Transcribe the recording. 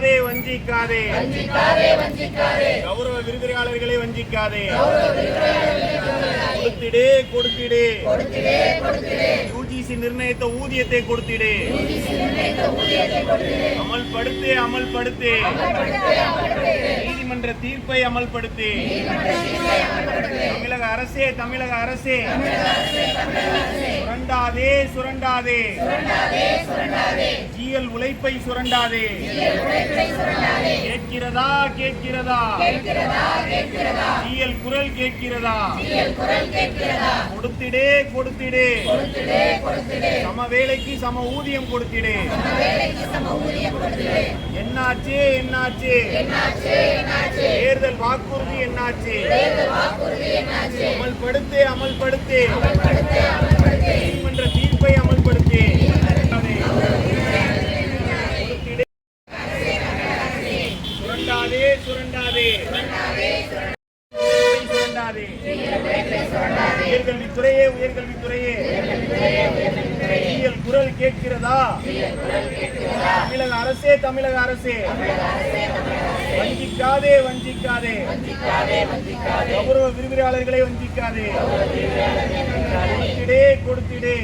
வஞ்சிக்காதே வஞ்சிக்காதே. கௌரவ விருதுரையாளர்களை வஞ்சிக்காதே. கொடுத்திடு கொடுத்திடு. யூஜிசி நிர்ணயித்த ஊதியத்தை கொடுத்திடு. அமல்படுத்து அமல்படுத்து. நீதிமன்ற தீர்ப்பை அமல்படுத்து. தமிழக அரசே தமிழக அரசே. சுரண்டாதே சுரண்டாதே. ஜிஎல் உழைப்பை சுரண்டாதே. கேட்கிறதா கேட்கிறதா? ஜிஎல் குரல் கேட்கிறதா? கொடுத்திடே கொடுத்திடே. சம வேலைக்கு சம ஊதியம் கொடுத்திடே. என்னாச்சு என்னாச்சு. தேர்தல் வாக்குறுதி என்னாச்சு. அமல்படுத்து. அமல்படுத்து. சுரண்டாதே சுரண்டாதே. சுரண்டாதே. உயர்கல்வித்துறையே உயர்கல்வித்துறையே. ஜிஎல் குரல் கேட்கிறதா? தமிழக அரசே தமிழக அரசே. வஞ்சிக்காதே வஞ்சிக்காதே. கௌரவ விரிவுரையாளர்களை வஞ்சிக்காதே. கொடுத்திடே கொடுத்திடே.